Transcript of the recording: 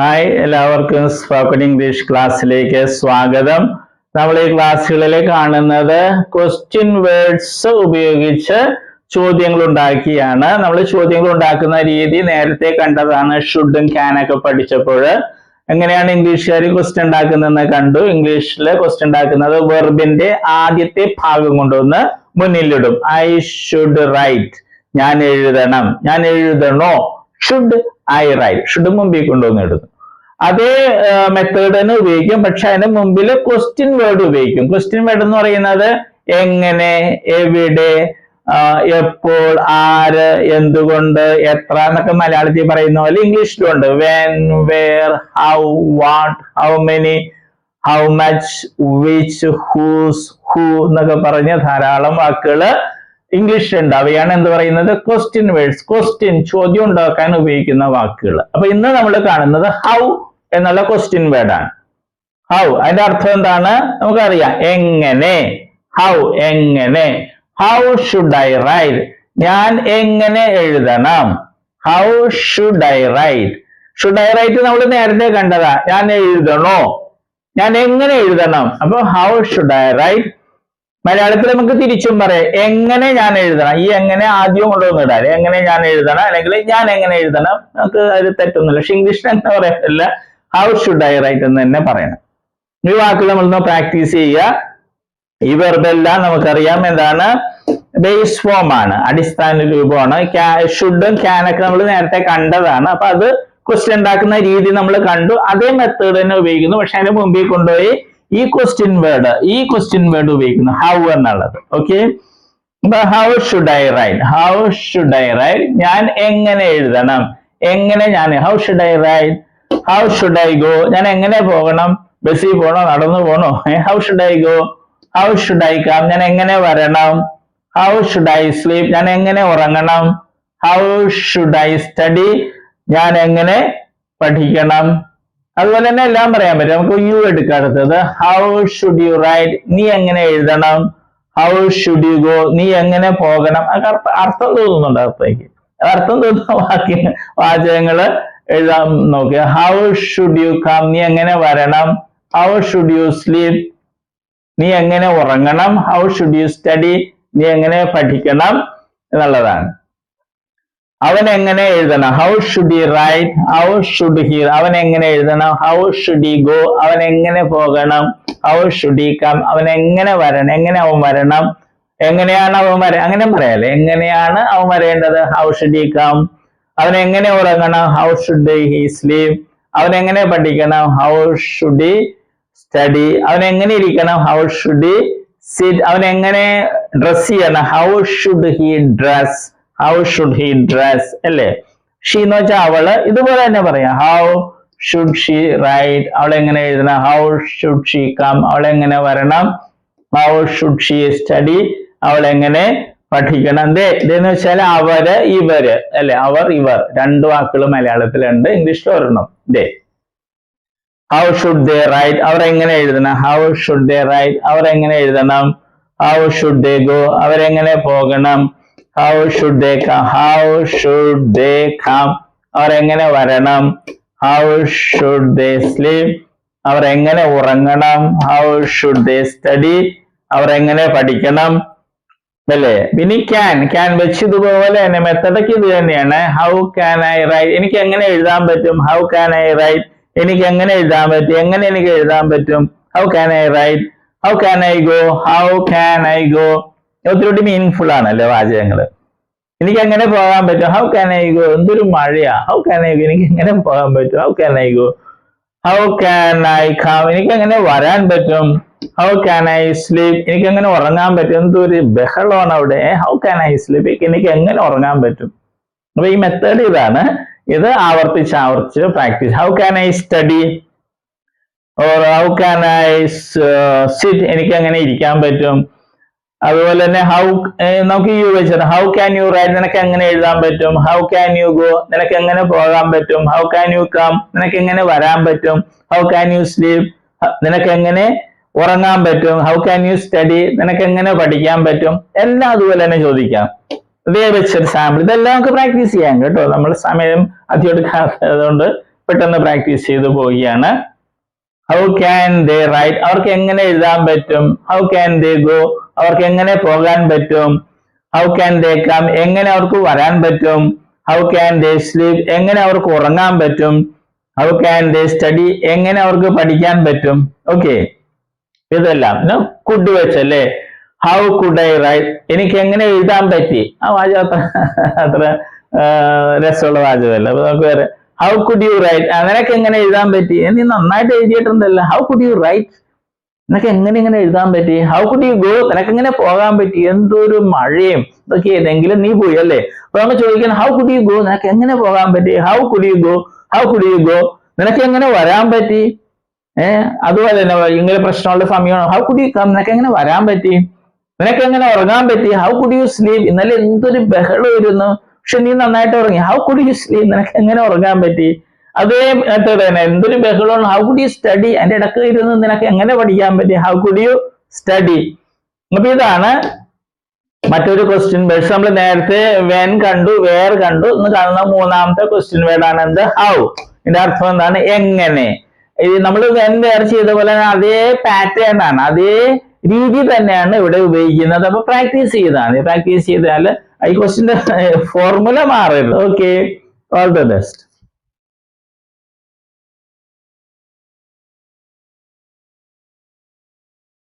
Hi എല്ലാവർക്കും spoken English ക്ലാസ്സിലേക്ക് സ്വാഗതം. നമ്മൾ ഈ ക്ലാസ്സുകളിൽ കാണുന്നത് ക്വസ്റ്റ്യൻ വേർഡ്സ് ഉപയോഗിച്ച് ചോദ്യങ്ങൾ ഉണ്ടാക്കിയാണ് നമ്മൾ ചോദ്യങ്ങൾ ഉണ്ടാക്കുന്ന രീതി നേരത്തെ കണ്ടതാണ് ഷുഡും ക്യാനൊക്കെ പഠിച്ചപ്പോൾ. എങ്ങനെയാണ് ഇംഗ്ലീഷുകാർ ക്വസ്റ്റ്യൻ ഉണ്ടാക്കുന്നതെന്ന് കണ്ടു. ഇംഗ്ലീഷിൽ ക്വസ്റ്റ്യൻ ഉണ്ടാക്കുന്നത് വെർബിന്റെ ആദ്യത്തെ ഭാഗം കൊണ്ടുവന്ന് മുന്നിലിടും. ഐ ഷുഡ് റൈറ്റ് ഞാൻ എഴുതണം. ഞാൻ എഴുതണോ? Should I write. ഷുഡ് മുമ്പിൽ കൊണ്ടുവന്ന് ഇടുന്നു. അതേ മെത്തേഡ് തന്നെ ഉപയോഗിക്കും. പക്ഷെ അതിന് മുമ്പിൽ ക്വസ്റ്റ്യൻ വേർഡ് ഉപയോഗിക്കും. ക്വസ്റ്റ്യൻ വേർഡ് എന്ന് പറയുന്നത് എങ്ങനെ എവിടെ എപ്പോൾ ആര് എന്തുകൊണ്ട് എത്ര എന്നൊക്കെ മലയാളത്തിൽ പറയുന്ന പോലെ ഇംഗ്ലീഷിലും ഉണ്ട് when where how what how many how much which whose who എന്നൊക്കെ പറഞ്ഞ ധാരാളം വാക്കുകൾ ഇംഗ്ലീഷിലുണ്ട് അവയാണ് എന്ത് പറയുന്നത്? ക്വസ്റ്റ്യൻ വേർഡ്സ് ക്വസ്റ്റ്യൻ ചോദ്യം ഉണ്ടാക്കാൻ ഉപയോഗിക്കുന്ന വാക്കുകൾ. അപ്പൊ ഇന്ന് നമ്മൾ കാണുന്നത് ഹൗ എന്നുള്ള ക്വസ്റ്റ്യൻ വേർഡാണ് ഹൗ അതിന്റെ അർത്ഥം എന്താണ്? നമുക്കറിയാം. എങ്ങനെ? ഹൗ എങ്ങനെ? ഹൗ ഷുഡ് ഐ റൈറ്റ് ഞാൻ എങ്ങനെ എഴുതണം? How should I write should I write നമ്മൾ നേരത്തെ കണ്ടതാ. ഞാൻ എഴുതണോ? ഞാൻ എങ്ങനെ എഴുതണം? അപ്പൊ ഹൗ ഷുഡ് ഐ റൈറ്റ് മലയാളത്തിൽ നമുക്ക് തിരിച്ചും പറയാം. എങ്ങനെ ഞാൻ എഴുതണം? ഈ എങ്ങനെ ആദ്യം കൊണ്ടുവന്ന് ഇടാം. എങ്ങനെ ഞാൻ എഴുതണം? അല്ലെങ്കിൽ ഞാൻ എങ്ങനെ എഴുതണം? നമുക്ക് അത് തെറ്റൊന്നുമില്ല. പക്ഷെ ഇംഗ്ലീഷിൽ എന്താ പറയത്തില്ല ഹൗ ഷുഡ് ഐ റൈറ്റ് എന്ന് തന്നെ പറയണം. ഈ വാക്കുകൾ നമ്മളൊന്ന് പ്രാക്ടീസ് ചെയ്യുക. ഈ വെറുതെല്ലാം നമുക്കറിയാം എന്താണ്? ബേസ് ഫോം ആണ്. അടിസ്ഥാന രൂപമാണ്. ഷുഡും ക്യാനൊക്കെ നമ്മൾ നേരത്തെ കണ്ടതാണ്. അപ്പൊ അത് ക്വസ്റ്റ്യൻ ഉണ്ടാക്കുന്ന രീതി നമ്മൾ കണ്ടു. അതേ മെത്തേഡ് തന്നെ ഉപയോഗിക്കുന്നു. പക്ഷെ അതിന് മുമ്പിൽ കൊണ്ടുപോയി ഈ ക്വസ്റ്റ്യൻ വേർഡ് ഈ ക്വസ്റ്റ്യൻ വേർഡ് ഉപയോഗിക്കുന്നു ഹൗ എന്നുള്ളത്. Okay how should I write how should I write ഞാൻ എങ്ങനെ എഴുതണം? എങ്ങനെ ഞാൻ how should I write how should I go ഞാൻ എങ്ങനെ പോകണം? ബസ്സിൽ പോണോ? നടന്നു പോണോ? How should I go how should I come ഞാൻ എങ്ങനെ വരണം? ഹൗ ഷുഡ് ഐ സ്ലീപ് ഞാൻ എങ്ങനെ ഉറങ്ങണം? ഹൗ ഷുഡ് ഐ സ്റ്റഡി ഞാൻ എങ്ങനെ പഠിക്കണം? അതുപോലെ തന്നെ എല്ലാം പറയാൻ പറ്റും. നമുക്ക് യു എടുക്കാടുത്തത് ഹൗ ഷുഡ് യു റൈറ്റ് നീ എങ്ങനെ എഴുതണം? ഹൗ ഷുഡ് യു ഗോ നീ എങ്ങനെ പോകണം? അർത്ഥം തോന്നുന്നുണ്ട് അർത്ഥത്തേക്ക് അർത്ഥം തോന്നുന്ന വാക്യ വാചകങ്ങൾ എഴുതാൻ നോക്കുക ഹൗ ഷുഡ് യു കം നീ എങ്ങനെ വരണം? ഹൗ ഷുഡ് യു സ്ലീപ് നീ എങ്ങനെ ഉറങ്ങണം? ഹൗ ഷുഡ് യു സ്റ്റഡി നീ എങ്ങനെ പഠിക്കണം? എന്നുള്ളതാണ്. അവൻ എങ്ങനെ എഴുതണം? How should he write how should he അവൻ എങ്ങനെ എഴുതണം? ഹൗ ഷുഡ് ഹി ഗോ അവൻ എങ്ങനെ പോകണം? ഹൗ ഷുഡ് ഹി കം അവൻ എങ്ങനെ വരണം? എങ്ങനെ അവൻ വരണം? എങ്ങനെയാണ് അവൻ വര അങ്ങനെ പറയാലേ എങ്ങനെയാണ് അവൻ വരേണ്ടത്? ഹൗ ഷുഡ് ഹി കം അവൻ എങ്ങനെ ഉറങ്ങണം? ഹൗ ഷുഡ് ഹി സ്ലീപ് അവൻ എങ്ങനെ പഠിക്കണം? ഹൗ ഷുഡ് ഹി സ്റ്റഡി അവൻ എങ്ങനെ ഇരിക്കണം? ഹൗ ഷുഡ് ഹി സിറ്റ് അവൻ എങ്ങനെ ഡ്രസ് ചെയ്യണം? How should he dress how should he dress അല്ലേ? ഷീ എന്ന് വെച്ചാൽ അവൾ ഇതുപോലെ തന്നെ പറയാം. ഹൗ ഷുഡ് ഷീ റൈറ്റ് അവൾ എങ്ങനെ എഴുതണം? ഹൗ ഷുഡ് ഷീ കം അവൾ എങ്ങനെ വരണം? ഹൗ ഷുഡ് ഷീ സ്റ്റഡി അവൾ എങ്ങനെ പഠിക്കണം? ദേ ഇതെന്ന് വെച്ചാൽ അവർ ഇവർ അല്ലെ? അവർ ഇവർ. രണ്ട് വാക്കുകൾ മലയാളത്തിലുണ്ട്. ഇംഗ്ലീഷിൽ ഒരെണ്ണം. They. How should they write അവർ എങ്ങനെ എഴുതണം? ഹൗ ഷുഡ് ദേ റൈറ്റ് അവർ എങ്ങനെ എഴുതണം? ഹൗ ഷുഡ് ദേ ഗോ അവരെങ്ങനെ പോകണം? How should they come how should they come അവർ എങ്ങനെ വരണം? ഹൗ ഷുഡ് ദേ സ്ലീപ് അവർ എങ്ങനെ ഉറങ്ങണം? ഹൗ ഷുഡ് ദേ സ്റ്റഡി അവർ എങ്ങനെ പഠിക്കണം? അല്ലേ? പിന്നെ ക്യാൻ ക്യാൻ വെച്ച് ഇതുപോലെ തന്നെ മെത്തഡൊക്കെ ഇത് തന്നെയാണ്. ഹൗ ക്യാൻ ഐ റൈറ്റ് എനിക്ക് എങ്ങനെ എഴുതാൻ പറ്റും? ഹൗ ക്യാൻ ഐ റൈറ്റ് എനിക്ക് എങ്ങനെ എഴുതാൻ പറ്റും? എങ്ങനെ എനിക്ക് എഴുതാൻ പറ്റും? How can I write how can I go how can I go ഒത്തിരി മീനിങ് ആണല്ലേ വാചകങ്ങൾ എനിക്ക് എങ്ങനെ പോകാൻ പറ്റും? ഹൗ ക്യാൻ ഐ ഗോ എന്തൊരു മഴയാ? ഹൗ ക്യാൻ ഐ ഗോ എനിക്ക് എങ്ങനെ പോകാൻ പറ്റും? How can I go how can I come എനിക്ക് എങ്ങനെ വരാൻ പറ്റും? ഹൗ ക്യാൻ ഐ സ്ലീപ് എനിക്ക് എങ്ങനെ ഉറങ്ങാൻ പറ്റും? എന്തൊരു ബഹളമാണ് അവിടെ. ഹൗ ക്യാൻ ഐ സ്ലീപ് എനിക്ക് എങ്ങനെ ഉറങ്ങാൻ പറ്റും? അപ്പൊ ഈ മെത്തേഡ് ഇതാണ്. ഇത് ആവർത്തിച്ച് ആവർത്തിച്ച് practice how can I study or how can I sit എനിക്ക് എങ്ങനെ ഇരിക്കാൻ പറ്റും? അതുപോലെ തന്നെ ഹൗ നമുക്ക് യു വെച്ച് ഹൗ ക്യാൻ യു റൈഡ് നിനക്ക് എങ്ങനെ എഴുതാൻ പറ്റും? ഹൗ ക്യാൻ യു ഗോ നിനക്ക് എങ്ങനെ പോകാൻ പറ്റും? ഹൗ ക്യാൻ യു കം നിനക്ക് എങ്ങനെ വരാൻ പറ്റും? ഹൗ ക്യാൻ യു സ്ലീപ് നിനക്ക് എങ്ങനെ ഉറങ്ങാൻ പറ്റും? ഹൗ ക്യാൻ യു സ്റ്റഡി നിനക്ക് എങ്ങനെ പഠിക്കാൻ പറ്റും? എല്ലാം അതുപോലെ തന്നെ ചോദിക്കാം. ഇതേ വെച്ചൊരു സാമ്പിൾ ഇതെല്ലാം നമുക്ക് പ്രാക്ടീസ് ചെയ്യാം കേട്ടോ. നമ്മൾ സമയം അധികമെടുക്കാത്തതുകൊണ്ട് പെട്ടെന്ന് പ്രാക്ടീസ് ചെയ്തു പോവുകയാണ്. ഹൗ ക്യാൻ ദേ റൈറ്റ് അവർക്ക് എങ്ങനെ എഴുതാൻ പറ്റും? ഹൗ ക്യാൻ ദേ ഗോ അവർക്ക് എങ്ങനെ പോകാൻ പറ്റും? ഹൗ ക്യാൻ ദേ കം എങ്ങനെ അവർക്ക് വരാൻ പറ്റും? ഹൗ ക്യാൻ ദേ സ്ലീപ് എങ്ങനെ അവർക്ക് ഉറങ്ങാൻ പറ്റും? ഹൗ ക്യാൻ ദേ സ്റ്റഡി എങ്ങനെ അവർക്ക് പഠിക്കാൻ പറ്റും? ഓക്കെ ഇതെല്ലാം. കുഡ് വെച്ചല്ലേ ഹൗ കുഡ് ഐ റൈറ്റ് എനിക്ക് എങ്ങനെ എഴുതാൻ പറ്റി? ആ വാചകം അത്ര രസമുള്ള വാചകമല്ല. അപ്പൊ നമുക്ക് വേറെ ഹൗ കുഡ് യു റൈറ്റ് അങ്ങനെയൊക്കെ എങ്ങനെ എഴുതാൻ പറ്റി? നീ നന്നായിട്ട് എഴുതിയിട്ടുണ്ടല്ലോ. ഹൗ കുഡ് യു റൈറ്റ് നിനക്ക് എങ്ങനെ ഇങ്ങനെ എഴുതാൻ പറ്റി? ഹൗ കുഡ് യു ഗോ നിനക്ക് എങ്ങനെ പോകാൻ പറ്റി? എന്തൊരു മഴയും ഇതൊക്കെ ഏതെങ്കിലും നീ പോയി അല്ലേ? അപ്പൊ നമ്മൾ ചോദിക്കാൻ ഹൗ കുഡ് യു ഗോ നിനക്ക് എങ്ങനെ പോകാൻ പറ്റി? How could you go how could you go നിനക്ക് എങ്ങനെ വരാൻ പറ്റി? ഏഹ് അതുപോലെ തന്നെ ഇങ്ങനെ പ്രശ്നമുള്ള സമയമാണ്. ഹൗ കുഡ് യു കം നിനക്ക് എങ്ങനെ വരാൻ പറ്റി? നിനക്ക് എങ്ങനെ ഉറങ്ങാൻ പറ്റി? ഹൗ കുഡ് യു സ്ലീപ് ഇന്നലെ എന്തൊരു ബഹളം ഇരുന്നു പക്ഷെ നീ നന്നായിട്ട് ഉറങ്ങി. ഹൗ കുഡ് യു സ്ലീപ് നിനക്ക് എങ്ങനെ ഉറങ്ങാൻ പറ്റി? അതേ തന്നെ എന്തൊരു ബഹളമാണ്. ഹൗ കുഡ് യു സ്റ്റഡി അതിന്റെ ഇടയ്ക്ക് ഇരുന്ന് നിനക്ക് എങ്ങനെ പഠിക്കാൻ പറ്റി? ഹൗ കുഡ് യു സ്റ്റഡി അപ്പൊ ഇതാണ് മറ്റൊരു ക്വസ്റ്റ്യൻ വേർഡ്സ് നമ്മൾ നേരത്തെ വെൻ കണ്ടു വേർ കണ്ടു. എന്ന് കാണുന്ന മൂന്നാമത്തെ ക്വസ്റ്റ്യൻ വേടാണ് എന്ത്? ഹൗ ഇതിന്റെ അർത്ഥം എന്താണ്? എങ്ങനെ? നമ്മൾ വെൻ വേർ ചെയ്ത പോലെ അതേ പാറ്റേൺ ആണ്. അതേ രീതി തന്നെയാണ് ഇവിടെ ഉപയോഗിക്കുന്നത്. അപ്പൊ പ്രാക്ടീസ് ചെയ്താണ്. പ്രാക്ടീസ് ചെയ്താൽ ഈ ക്വസ്റ്റിന്റെ ഫോർമുല മാറരുത്. Okay all the best